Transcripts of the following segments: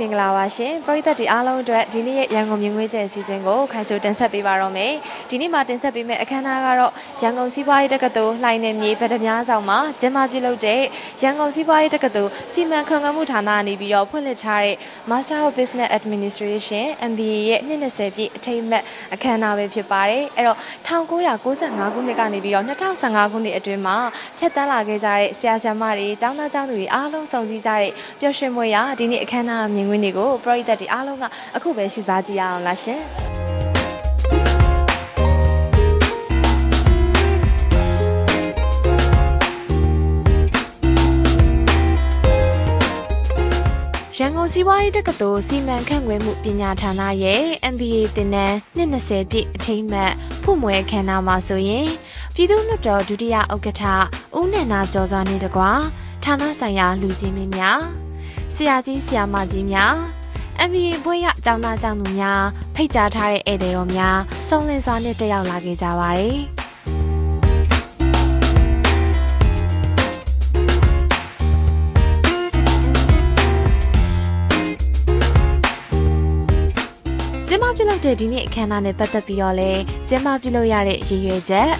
မင်္ဂလာပါရှင်ပရိသတ်ဒီအားလုံးအတွက်ဒီနေ့ရဲ့ရန်ကုန်မြင်းငွေကျဲအစီအစဉ်ကိုခိုင်ချိုတင်ဆက်ပေးပါတော့မယ်ဒီနေ့မှာတင်ဆက်ပေးမယ့်အခမ်းအနားကတော့ရန်ကုန်စီးပွားရေးတက္ကသိုလ်လှိုင်နယ်မြေဗဒမြားဆောင်မှာကျင်းပပြုလုပ်တဲ့ရန်ကုန်စီးပွားရေးတက္ကသိုလ်စီမံခန့်ခွဲမှုဌာနကနေပြီးတော့ဖွင့်လှစ်ထားတဲ့ Master of Business Administration MBA ရဲ့နှစ်20ပြည့်အထိမ်းအမှတ်အခမ်းအနားပဲဖြစ်ပါတယ်အဲ့တော့1995ခုနှစ်ကနေပြီးတော့2015ခုနှစ်အတွင်းမှာဖြတ်တန်းလာခဲ့ကြတဲ့ဆရာဆရာမတွေကျောင်းသားကျောင်းသူတွေအားလုံးစုံစည်းကြတဲ့ပျော်ရွှင်မွေရာဒီနေ့အခမ်းအနားမြင်ကွင်းတွေကိုပရိသတ်တွေအားလုံးကအခုပဲရှုစားကြည့်ရအောင်လားရှင်ရန်ကုန်စီးပွားရေးတက္ကသိုလ်စီမံခန့်ခွဲမှုပညာဌာနရဲ့ MBA သင်တန်း20ပြည့်အထိမ်းအမှတ်ဖွင့်ပွဲအခမ်းအနားမှာဆိုရင်ပြည်သူ့လွှတ်တော်ဒုတိယဥက္ကဋ္ဌဦးနန္ဒာကျော်စွာနေတကွာဌာနဆိုင်ရာလူကြီးမင်းများ ဆရာကြီးဆရာမကြီးများ MBA ဘွဲ့ရကျောင်းသားကျောင်းသူများဖိတ်ကြားထားတဲ့ဧည့်သည်တော်များစုံလင်စွာနဲ့တက်ရောက်လာခဲ့ကြပါတယ်ကျင်းပပြုလုပ်တဲ့ဒီနေ့အခမ်းအနားနဲ့ပတ်သက်ပြီးတော့လဲကျင်းပပြုလုပ်ရတဲ့ရည်ရွယ်ချက်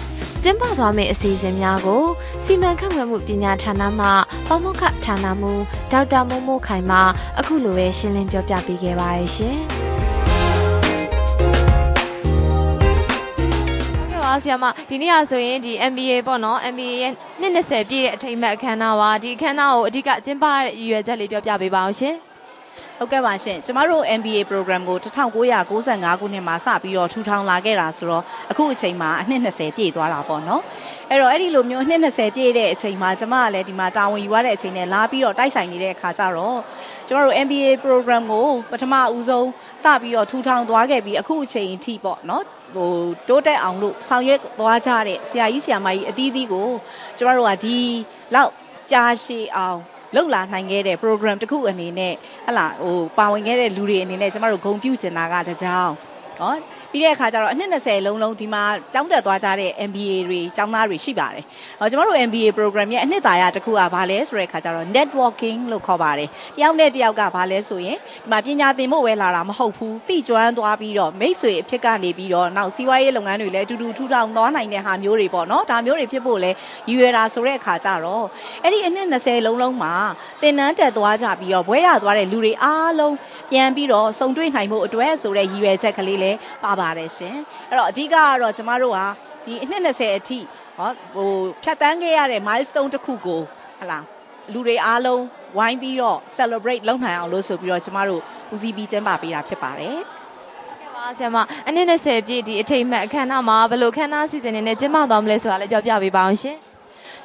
ကျင်းပသွားမယ့်အစီအစဉ်များကိုစီမံခန့်ခွဲမှုပညာဌာနမှပေါမခဌာနမှဒေါက်တာမိုးမိုးခိုင်မှအခုလိုပဲရှင်းလင်းပြောပြပေးခဲ့ပါတယ်ရှင်။ပါဆရာမဒီနေ့ကဆိုရင်ဒီ MBA ပေါ့နော် MBA ရဲ့နှစ်20ပြည့်တဲ့အထိမ်းအမှတ်အခမ်းအနားပါဒီအခမ်းအနားကိုအဓိကကျင်းပရတဲ့ရည်ရွယ်ချက်လေးပြောပြပေးပါအောင်ရှင် ဟုတ်ကဲ့ပါရှင်ကျမတို့ MBA program ကို1995ခုနှစ်မှာစပြီးတော့ထူထောင်လာခဲ့တာဆိုတော့အခုအချိန်မှာအနှစ်20ပြည့်သွားတာပေါ့နော်အဲ့တော့အဲ့ဒီလိုမျိုးအနှစ်20ပြည့်တဲ့အချိန်မှာကျမကလည်းဒီမှာတာဝန်ယူရတဲ့အချိန်နဲ့လာပြီးတော့တိုက်ဆိုင်နေတဲ့အခါကျတော့ကျမတို့ MBA program ကိုပထမဦးဆုံးစပြီးတော့ထူထောင်သွားခဲ့ပြီးအခုအချိန်အထိပေါ့နော်ဟိုတိုးတက်အောင်လို့ဆောင်ရွက်သွားကြတဲ့ဆရာကြီးဆရာမကြီးအသီးသီးကိုကျမတို့ကဒီလောက်ကြာရှည်အောင် လှုပ်လာနိုင်ခဲ့တဲ့ program တစ်ခုအနေနဲ့ဟလာဟိုပါဝင်ခဲ့တဲ့လူတွေအနေနဲ့ကျမတို့ဂုဏ်ပြုချင်တာကတကြောင်နော် ပြီးတဲ့အခါကျတော့အနှစ်20လုံးလုံးဒီမှာကျောင်းတက်သွားကြတဲ့ MBA တွေကျောင်းသားတွေရှိပါတယ်။ဟောကျွန်တော်တို့ MBA program ရဲ့အနှစ်သာရတစ်ခုကဘာလဲဆိုတဲ့အခါကျတော့ networking လို့ခေါ်ပါတယ်။တယောက်နဲ့တယောက်ကဘာလဲဆိုရင်ဒီမှာပညာသင်ဖို့ဝဲလာတာမဟုတ်ဘူး။သိကျွမ်းသွားပြီးတော့မိတ်ဆွေအဖြစ်ကနေပြီးတော့နောက်စီးပွားရေးလုပ်ငန်းတွေလည်းအတူတူထူထောင်သွားနိုင်တဲ့ဟာမျိုးတွေပေါ့နော်။ဒါမျိုးတွေဖြစ်ဖို့လဲရည်ရွယ်တာဆိုတဲ့အခါကျတော့အဲ့ဒီအနှစ်20လုံးလုံးမှာသင်တန်းတက်သွားကြပြီးတော့ဘွဲရသွားတဲ့လူတွေအားလုံးပြန်ပြီးတော့စုံတွေ့နိုင်မှုအတွက်ဆိုတဲ့ရည်ရွယ်ချက်ကလေးလည်းပါပါတယ်ရှင်အဲ့တော့အဓိကကတော့ကျမတို့ဟာဒီအနှစ်20အထိဟောဟိုဖြတ်တန်းခဲ့ရတဲ့ milestone တစ်ခုကိုဟလာလူတွေအားလုံးဝိုင်းပြီးတော့ celebrate လုပ်နိုင်အောင်လို့ဆိုပြီးတော့ကျမတို့ဦးစီးပြီးကျင်းပပေးတာဖြစ်ပါတယ်ပါဆရာမအနည်း20ပြည့်ဒီအထိတ်မှတ်အခမ်းအနားမှာဘယ်လိုခမ်းနားစီစဉ်နေနဲ့ကျင်းပသွားမလဲဆိုတာလည်းပြောပြပေးပါအောင်ရှင်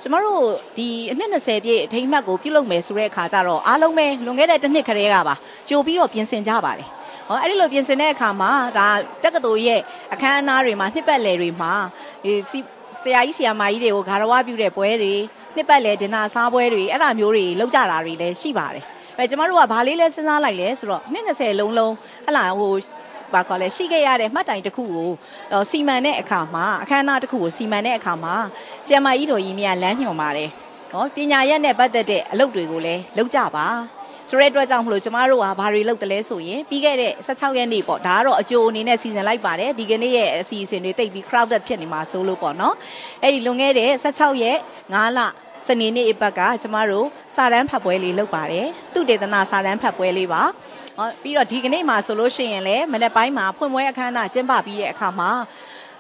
ကျမတို့ဒီအနှစ်20ပြည့်အထိမ်းအမှတ်ကိုပြုလုပ်မယ်ဆိုတဲ့အခါကျတော့အားလုံးပဲလွန်ခဲ့တဲ့တစ်နှစ်ခရေကပါကြိုပြီးတော့ပြင်ဆင်ကြပါတယ် ဟောအဲ့ဒီလိုပြင်ဆင်တဲ့အခါမှာဒါတက္ကသိုလ်ရဲ့အခမ်းအနားတွေမှာနှစ်ပတ်လည်တွေမှာဒီဆရာကြီးဆရာမကြီးတွေကိုဂါရဝပြုတဲ့ပွဲတွေနှစ်ပတ်လည်ဒင်နာစားပွဲတွေအဲ့ဒါမျိုးတွေလုပ်ကြတာတွေလည်းရှိပါတယ်အဲကျမတို့ကဘာလေးလဲစဉ်းစားလိုက်လဲဆိုတော့နှစ်20လုံးလုံးဟလာဟိုဘာခေါ်လဲရှိခဲ့ရတဲ့မှတ်တိုင်တစ်ခုကိုစီမံတဲ့အခါမှာအခမ်းအနားတစ်ခုကိုစီမံတဲ့အခါမှာဆရာမကြီးတော်ကြီးမြတ်လမ်းညွှန်ပါတယ်။ဟောပညာရက်နဲ့ပတ်သက်တဲ့အလုပ်တွေကိုလည်းလုပ်ကြပါ ဆိုတဲ့အတွက်ကြောင့်မလို့ကျမတို့ကဘာတွေလုပ်တယ်လဲဆိုရင်ပြီးခဲ့တဲ့16ရက်နေ့ပေါ့ဒါကတော့အကျိုးအနေနဲ့စီစဉ်လိုက်ပါတယ်ဒီကနေ့ရဲ့အစီအစဉ်တွေတိတ်ပြီး crowded ဖြစ်နေမှာဆိုလို့ပေါ့နော်အဲ့ဒီလွန်ခဲ့တဲ့16ရက်9လစနေနေ့အပတ်ကကျမတို့စာတန်းဖတ်ပွဲလေးလုပ်ပါတယ်သူတေသနာစာတန်းဖတ်ပွဲလေးပါဟောပြီးတော့ဒီကနေ့မှာဆိုလို့ရှိရင်လည်းမနေ့ပိုင်းမှာဖွင့်ပွဲအခမ်းအနားကျင်းပပြီးတဲ့အခါမှာ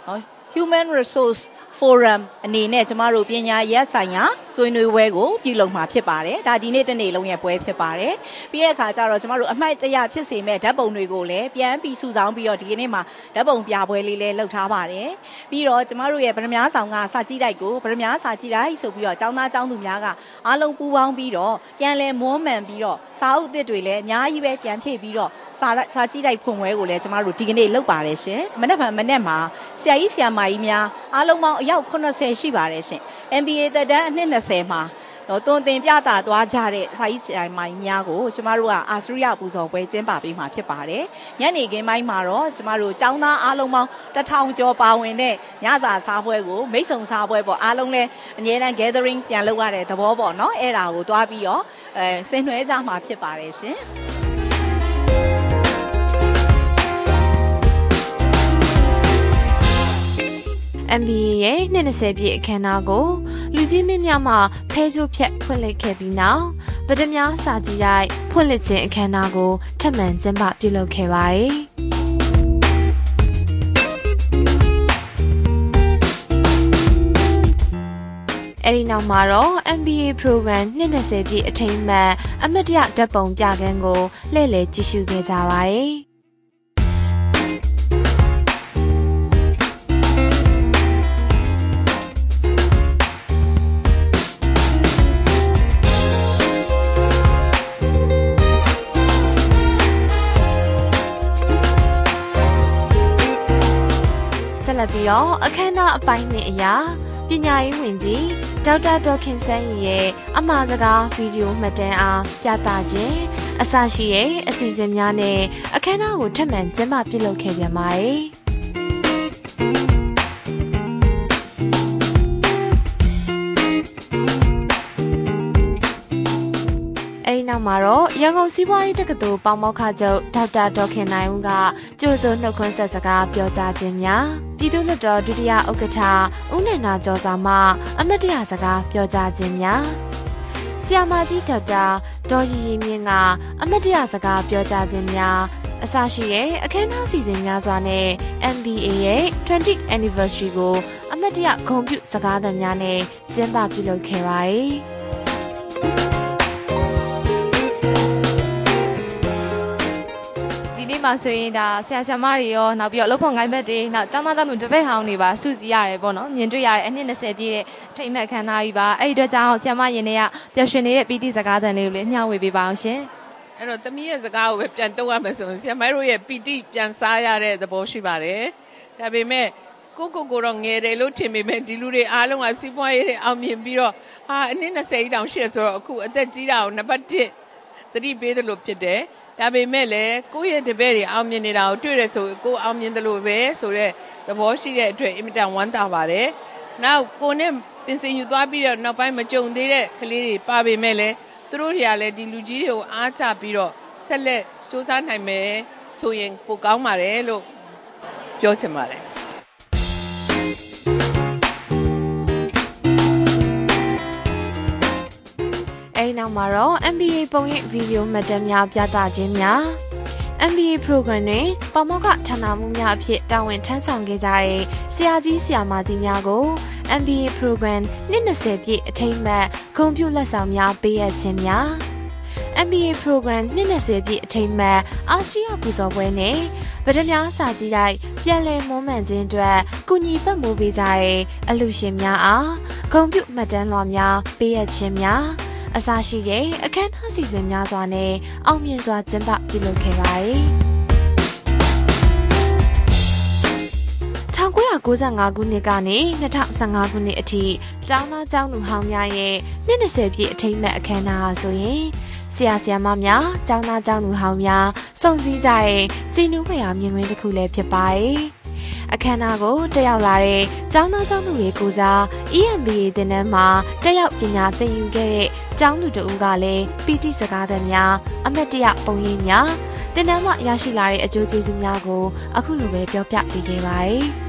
ဟော Human Resource Forum အနေနဲ့ကျမတို့ပညာရပ်ဆိုင်ရာဆွေးနွေးပွဲကိုပြုလုပ်မှာဖြစ်ပါတယ်။ဒါဒီနေ့တနေ့လုံးရဲ့ပွဲဖြစ်ပါတယ်။ပြီးတဲ့အခါကျတော့ကျမတို့အမှတ်တရဖြစ်စေမဲ့ဓာတ်ပုံတွေကိုလည်းပြန်ပြီးစုဆောင်းပြီးတော့ဒီကနေ့မှာဓာတ်ပုံပြပွဲလေးလည်းလုပ်ထားပါတယ်။ပြီးတော့ကျမတို့ရဲ့ဗရမ ्या ဆောင်ကစာကြည့်တိုက်ကိုဗရမ ्या စာကြည့်တိုက်ဆိုပြီးတော့ចောင်းသားចောင်းသူများကအားလုံးပူးပေါင်းပြီးတော့ပြန်လဲမွမ်းမံပြီးတော့စာအုပ်အစ်တွေလည်းအများကြီးပဲပြန်ဖြည့်ပြီးတော့စာစာကြည့်တိုက်ဖွင့်ပွဲကိုလည်းကျမတို့ဒီကနေ့လုပ်ပါတယ်ရှင်။မနေ့ကမနေ့မှာဆရာကြီးဆရာမ ကြီးများအားလုံးပေါင်းအယောက်80ရှိပါတယ်ရှင် MBA တက်တန်းအနှစ်20မှာတော့တွင်တင်ပြတာသွားကြတဲ့စာရေးဆရာမိုင်းများကိုကျမတို့ကအာစရိယပူဇော်ပွဲကျင်းပပေးမှာဖြစ်ပါတယ်။ညနေခင်းပိုင်းမှာတော့ကျမတို့ចောင်းသားအားလုံးပေါင်းတထောင်ကျော်ပါဝင်တဲ့ညစာစားပွဲကိုမိတ်ဆုံစားပွဲပေါ့အားလုံးလည်းအငြင်းတန်း gathering ပြန်လုပ်ရတဲ့သဘောပေါ့နော်။အဲ့ဒါကိုတွားပြီးတော့အဲဆင်နွှဲကြမှာဖြစ်ပါတယ်ရှင်။ MBA ရဲ့20ပြည့်အခမ်းအနားကိုလူကြီးမင်းများမှဖဲချိုးဖြတ်ဖွင့်လှစ်ခဲ့ပြီးနောက်ဗဒမြစာကြည့်ရိုက်ဖွင့်လှစ်ခြင်းအခမ်းအနားကိုထပ်မံကျင်းပပြုလုပ်ခဲ့ပါတယ်။အဲဒီနောက်မှာတော့ MBA program 20ပြည့်အထိမ်းအမှတ်အမတ်တရဓာတ်ပုံပြခန်းကိုလှည့်လည်ကြည့်ရှုခဲ့ကြပါတယ်။ ဆက်လက်ပြီးတော့အခမ်းအနားအပိုင်းနှစ်အရာပညာရေးဝန်ကြီးဒေါက်တာဒေါခင်ဆန်းရီရဲ့အမှားစကားဗီဒီယိုမှတ်တမ်းအားပြသခြင်းအစရှိရဲ့အစီအစဉ်များနဲ့အခမ်းအနားကိုထပ်မံကျင်းပပြုလုပ်ခဲ့ပြန်ပါတယ်။ မှာတော့ရန်ကုန်စီးပွားရေးတက္ကသိုလ်ပေါမောက္ခချုပ်ဒေါက်တာဒေါခင်နိုင်ဦးကကြိုဆိုနှုတ်ခွန်းဆက်စကားပြောကြားခြင်းများပြည်သူ့လွှတ်တော်ဒုတိယဥက္ကဋ္ဌဦးနိုင်နာကျော်စွာမှအမတ်တရစကားပြောကြားခြင်းများဆီယာမာကြီးဒေါက်တာဒေါ်ရီရီမြင့်ကအမတ်တရစကားပြောကြားခြင်းများအစရှိတဲ့အခမ်းအနားစီစဉ်များစွာနဲ့ MBA ရဲ့ 20th anniversary ကိုအမတ်တရဂုဏ်ပြုစကားသံများနဲ့ကျင်းပပြုလုပ်ခဲ့ပါတယ်။ မှာဆိုရင်ဒါဆရာဆရာမတွေရောနောက်ပြီးတော့လုပ်ဖို့ငိုင်းဘက်တွေနောက်ကျောင်းသားသားတို့တပည့်ဟောင်းတွေပါစုစည်းရတယ်ပေါ့နော်မြင်တွေ့ရတဲ့အနှစ်20ပြည့်တဲ့ထိမ့်မှတ်ခမ်းနားကြီးပါအဲ့ဒီအတွက်ကြောင့်ဆရာမရင်တွေကပျော်ရွှင်နေတဲ့ပီတိစကားသံလေးကိုလည်းမျှဝေပေးပါအောင်ရှင်အဲ့တော့သမီးရဲ့စကားကိုပဲပြန်တုံးရမယ်ဆိုရင်ဆရာမတို့ရဲ့ပီတိပြန်စားရတဲ့သဘောရှိပါတယ်ဒါပေမဲ့ကိုကိုကိုတော့ငယ်တယ်လို့ထင်ပေမဲ့ဒီလူတွေအားလုံးကစီးပွားရေးတွေအောင်မြင်ပြီးတော့ဟာအနည်း20တောင်ရှိရဆိုတော့အခုအသက်ကြီးတာကိုနံပါတ်1သတိပေးသလိုဖြစ်တယ် ဒါပေမဲ့လည်းကိုယ့်ရဲ့တပည့်တွေအောင်မြင်နေတာကိုတွေ့ရဆိုကိုအောင်မြင်တယ်လို့ပဲဆိုတော့သဘောရှိတဲ့အတွက်အင်မတန်ဝမ်းသာပါတယ်။နောက်ကိုနဲ့ပင်စင်ယူသွားပြီးတော့နောက်ပိုင်းမကြုံသေးတဲ့ကလေးတွေပါပေမဲ့လည်းသူတို့တွေကလည်းဒီလူကြီးတွေကိုအားချပြီးတော့ဆက်လက်စူးစမ်းနိုင်မယ်ဆိုရင်ပိုကောင်းပါတယ်လို့ပြောချင်ပါတယ် မှာတော့ MBA ပုံရိပ်ဗီဒီယိုမှတ်တမ်းများပြသခြင်းများ MBA program တွင်ပမောက္ခဌာနမှုများအဖြစ်တာဝန်ထမ်းဆောင်ခဲ့ကြတဲ့ဆရာကြီးဆရာမကြီးများကို MBA program 20ပြည့်အထိမ်းအမှတ်ဂုဏ်ပြုလက်ဆောင်များပေးအပ်ခြင်းများ MBA program 20ပြည့်အထိမ်းအမှတ်အာဆီယံပူဇော်ပွဲနဲ့ဗဒများစာကြည့်လိုက်ပြန်လည်မွမ်းမံခြင်းအတွက်ကုညီပတ်မိုးပေးကြတဲ့အလူရှင်များအားဂုဏ်ပြုမှတ်တမ်းလွှာများပေးအပ်ခြင်းများ အစရှိတဲ့အခမ်းအနားစီစဉ်များစွာနဲ့အောင်မြင်စွာကျင်းပပြုလုပ်ခဲ့ပါတယ်။1995ခုနှစ်ကနေ2015ခုနှစ်အထိကျောင်းသားကျောင်းသူဟောင်းများရဲ့20ပြည့်အထိမ်းအမှတ်အခမ်းအနားဟာဆိုရင်ဆရာဆရာမများကျောင်းသားကျောင်းသူဟောင်းများစုံစည်းကြတဲ့ကြည်နူးဖွယ်ရာမြင်ကွင်းတစ်ခုလည်းဖြစ်ပါတယ်။ အခမ်းအနားကိုတက်ရောက်လာတဲ့ကျောင်းသားကျောင်းသူတွေကိုစား EMBA သင်တန်းမှာတက်ရောက်ပညာသင်ယူခဲ့တဲ့ကျောင်းသူတဦးကလည်းပီတိစကားသံများအမတ်တရပုံရိပ်များသင်တန်းမှရရှိလာတဲ့အကျိုးကျေးဇူးများကိုအခုလိုပဲပြောပြပေးခဲ့ပါတယ်။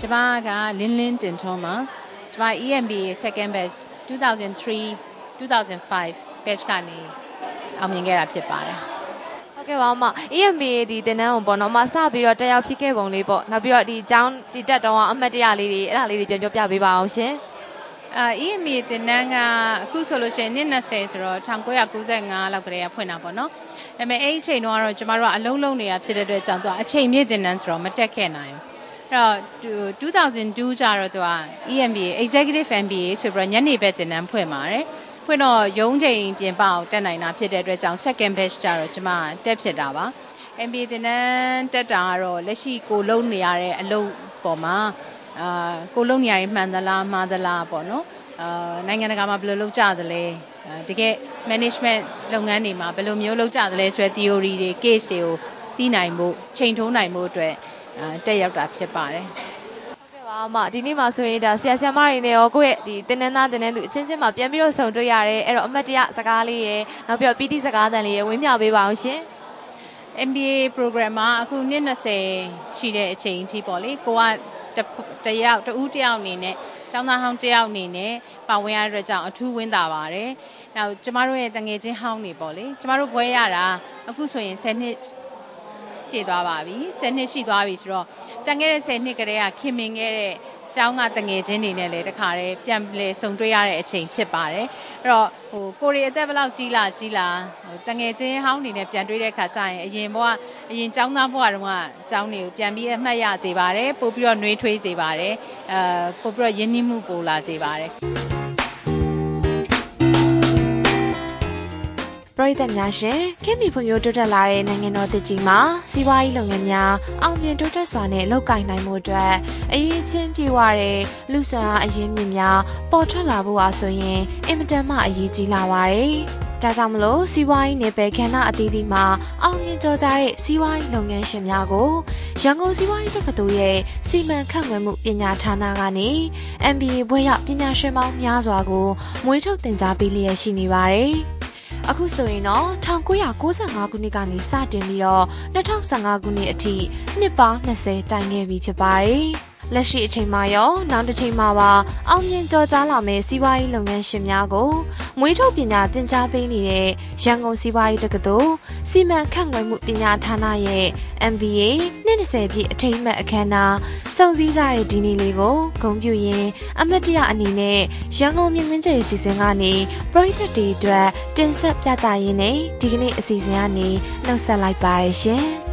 ကျမကလင်းလင်းတင်ထွန်းပါကျမ EMBA second batch 2003 2005 batch ကနေအောင်မြင်ခဲ့တာဖြစ်ပါတယ် ကဲ့ပါအမ EMBA ဒီတင်တန်းကိုပေါ့နော်အမစပြီးတော့တက်ရောက်ဖြစ်ခဲ့ပုံလေးပေါ့နောက်ပြီးတော့ဒီကျောင်းဒီတက်တော့အမှတ်တရလေးတွေအဲ့ဒါလေးတွေပြန်ပြောပြပေးပါအောင်ရှင်အာ EMBA တင်တန်းကအခုဆိုလို့ရှိရင်နှစ်20ဆိုတော့1995လောက်ကလေးကဖွင့်တာပေါ့နော်ဒါပေမဲ့အဲ့ဒီအချိန်တုန်းကတော့ကျမတို့ကအလုံးလုံးနေတာဖြစ်တဲ့အတွက်ကြောင့်သူကအချိန်မြင့်တင်တန်းဆိုတော့မတက်ခဲ့နိုင်ဘူးအဲ့တော့2002ကျတော့သူက EMBA Executive MBA ဆိုပြီးတော့ညနေဘက်တင်တန်းဖွင့်ပါတယ် ဖွင့်တော့ရုံးချိန်ပြင်ပအောင်တက်နိုင်တာဖြစ်တဲ့အတွက်ကြောင့် second batch ကြတော့ကျမတက်ဖြစ်တာပါ MBA တင်တန်းတက်တာကတော့လက်ရှိကိုလုံးနေရတဲ့အလုပ်ပေါ်မှာအာကိုလုံးနေရတဲ့မှန်သလားမှားသလားပေါ့နော်အာနိုင်ငံတကာမှာဘယ်လိုလုပ်ကြသလဲတကယ် management လုပ်ငန်းတွေမှာဘယ်လိုမျိုးလုပ်ကြသလဲဆိုတဲ့ theory တွေ case တွေကိုသိနိုင်ဖို့ချိန်ထိုးနိုင်ဖို့အတွက်တက်ရောက်တာဖြစ်ပါတယ်ပါ အမဒီနေ့မှာဆိုရင်ဒါဆရာဆရာမတွေနဲ့ရောကိုယ့်ရဲ့ဒီတင်းနှန်းသားတင်းနှန်းသူအချင်းချင်းမှာပြန်ပြီးတော့ဆုံတွေ့ရတယ်အဲ့တော့အမတ်တရစကားလေးရယ်နောက်ပြီးတော့ပီတိစကားတန်လေးရယ်ဝင်းမြောက်ပေးပါအောင်ရှင် MBA program မှာအခုနှစ်20ရှိတဲ့အချိန်အထိပေါ့လေကိုကတယောက်တဦးတယောက်အနေနဲ့ကျောင်းသားဟောင်းတယောက်အနေနဲ့ပါဝင်ရတဲ့အတွက်ကြောင့်အထူးဝင်းတာပါတယ်။နောက်ကျမတို့ရဲ့တငယ်ချင်းဟောင်းနေပေါ့လေကျမတို့ဘွဲရတာအခုဆိုရင်10နှစ် ပြည့်သွားပါပြီ10နှစ်ရှိသွားပြီဆိုတော့ကြံခဲ့တဲ့10နှစ်ကတည်းကခင်မင်ခဲ့တဲ့ကျောင်းကတငယ်ချင်းတွေနဲ့လည်းတခါတည်းပြန်လဲဆုံတွေ့ရတဲ့အချိန်ဖြစ်ပါတယ်အဲ့တော့ဟိုကိုရီအသက်ဘယ်လောက်ကြီးလာကြီးလာဟိုတငယ်ချင်းဟောင်းနေနဲ့ပြန်တွေ့တဲ့အခါကျရင်အရင်ဘဝအရင်ကျောင်းသားဘဝတုန်းကကျောင်းတွေကိုပြန်ပြီးအမှတ်ရစေပါတယ်ပို့ပြီးတော့နှွေးထွေးစေပါတယ်အဲပို့ပြီးတော့ယဉ်နှီးမှုပိုလာစေပါတယ် ရိသတ်များရှင်ခင်မီဖွံ့ဖြိုးတိုးတက်လာတဲ့နိုင်ငံတော်တကြီးမှာစီးပွားရေးလုပ်ငန်းများအောင်မြင်တိုးတက်စွာနဲ့လုပ်ကိုင်နိုင်မှုအတွက်အရေးချင်းပြေဝတဲ့လူဆွမ်းအားအရင်းမြစ်များပေါ်ထွက်လာဖို့အားဆိုရင်အင်မတန်မှအရေးကြီးလာပါတယ်။ဒါကြောင့်မလို့စီးပွားရေးနယ်ပယ်ခန္ဓာအသီးသီးမှာအောင်မြင်ကြောကြတဲ့စီးပွားရေးလုပ်ငန်းရှင်များကိုရန်ကုန်စီးပွားရေးတက္ကသိုလ်ရဲ့စီမံခန့်ခွဲမှုပညာဌာနကနေ MBA ဘွဲ့ရပညာရှင်ပေါင်းများစွာကိုမွေးထုတ်သင်ကြားပေးလျက်ရှိနေပါတယ်။ အခုဆိုရင်တော့1995ခုနှစ်ကနေစတင်ပြီးတော့2015ခုနှစ်အထိနှစ်ပေါင်း20တိုင်ခဲ့ပြီဖြစ်ပါတယ်။ လက်ရှိအချိန်မှာရောနောက်တစ်ချိန်မှာပါအောင်မြင်ကြော်ကြားလာမယ့်စီးပွားရေးလုပ်ငန်းရှင်များကိုမွေးထုတ်ပညာသင်ကြားပေးနေတဲ့ရန်ကုန်စီးပွားရေးတက္ကသိုလ်စီမံခန့်ခွဲမှုပညာဌာနရဲ့ MBA 20ပြည့်အထိမ်းအမှတ်အခမ်းအနားစုံစည်းကြတဲ့ဒီနေ့လေးကိုဂုဏ်ပြုရင်းအမတ်တရအနေနဲ့ရန်ကုန်မြင်းမင်းကျယ်စီစဉ်ကနေပရိသတ်တွေအတွက်တင်ဆက်ပြသရင်းနဲ့ဒီကနေ့အစီအစဉ်ကနေနှုတ်ဆက်လိုက်ပါရရှင်။